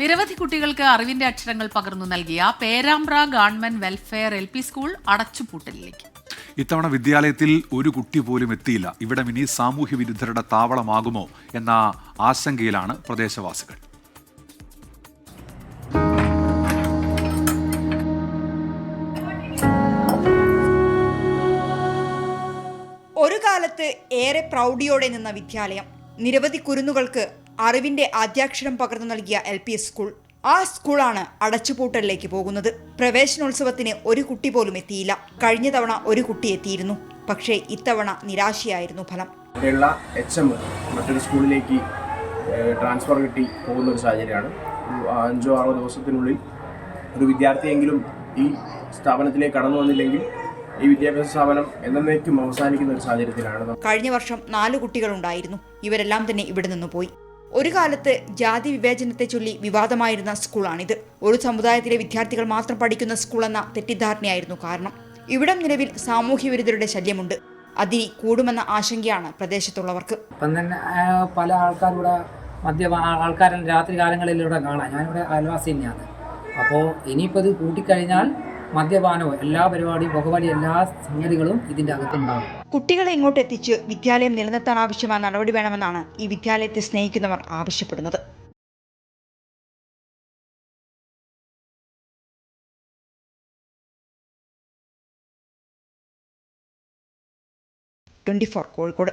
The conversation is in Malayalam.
നിരവധി കുട്ടികൾക്ക് അറിവിന്റെ അക്ഷരങ്ങൾ പകർന്നു നൽകിയ Perambra government welfare L P school അടച്ചുപൂട്ടലിലേക്ക്. ഇത്തവണ വിദ്യാലയത്തിൽ ഒരു കുട്ടി പോലും എത്തിയില്ല. ഇവിടെ ഇനി സാമൂഹ്യ വിരുദ്ധരുടെ താവളമാകുമോ എന്ന ആശങ്കയിലാണ് പ്രദേശവാസികൾ. ഒരു കാലത്ത് ഏറെ പ്രൗഢിയോടെ നിന്ന വിദ്യാലയം നിരവധി കുരുന്നുകൾക്ക് അറിവിന്റെ ആദ്യാക്ഷരം പകർന്നു നൽകിയ എൽ പി എസ് സ്കൂൾ. ആ സ്കൂളാണ് അടച്ചുപൂട്ടലിലേക്ക് പോകുന്നത്. പ്രവേശനോത്സവത്തിന് ഒരു കുട്ടി പോലും എത്തിയില്ല. കഴിഞ്ഞ തവണ ഒരു കുട്ടി എത്തിയിരുന്നു. പക്ഷേ ഇത്തവണ നിരാശയായിരുന്നു ഫലം. എച്ച് എം മറ്റൊരു സ്കൂളിലേക്ക് ട്രാൻസ്ഫർ കിട്ടി പോകുന്ന ഒരു സാഹചര്യമാണ്. അഞ്ചോ ആറോ ദിവസത്തിനുള്ളിൽ ഒരു വിദ്യാർത്ഥിയെങ്കിലും ഈ സ്ഥാപനത്തിലേക്ക് കടന്നു വന്നില്ലെങ്കിൽ ഈ വിദ്യാഭ്യാസ സ്ഥാപനം എന്നേക്കും അവസാനിക്കുന്ന ഒരു സാഹചര്യത്തിലാണ്. കഴിഞ്ഞ വർഷം നാല് കുട്ടികളുണ്ടായിരുന്നു. ഇവരെല്ലാം തന്നെ ഇവിടെ നിന്ന് പോയി. ഒരു കാലത്ത് ജാതി വിവേചനത്തെ ചൊല്ലി വിവാദമായിരുന്ന സ്കൂളാണിത്. ഒരു സമുദായത്തിലെ വിദ്യാർത്ഥികൾ മാത്രം പഠിക്കുന്ന സ്കൂൾ എന്ന തെറ്റിദ്ധാരണയായിരുന്നു കാരണം. ഇവിടം നിലവിൽ സാമൂഹ്യ വിരുദ്ധരുടെ ശല്യമുണ്ട്. അതിനി കൂടുമെന്ന ആശങ്കയാണ് പ്രദേശത്തുള്ളവർക്ക്. പല ആൾക്കാരിവിടെ മദ്യ ആൾക്കാരും രാത്രി കാലങ്ങളിലൂടെ കാണാം. ഞാനിവിടെ അയൽവാസി തന്നെയാണ്. അപ്പോൾ ഇനിയിപ്പോൾ ഇത് കൂട്ടിക്കഴിഞ്ഞാൽ മദ്യപാനവും എല്ലാ പരിപാടിയും പുകവലി എല്ലാ സംഗതികളും ഇതിന്റെ അകത്തുണ്ടാകും കുട്ടികളെ ഇങ്ങോട്ട് എത്തിച്ച് വിദ്യാലയം നിലനിർത്താൻ ആവശ്യമായ നടപടി വേണമെന്നാണ് ഈ വിദ്യാലയത്തെ സ്നേഹിക്കുന്നവർ ആവശ്യപ്പെടുന്നത്. കോഴിക്കോട്.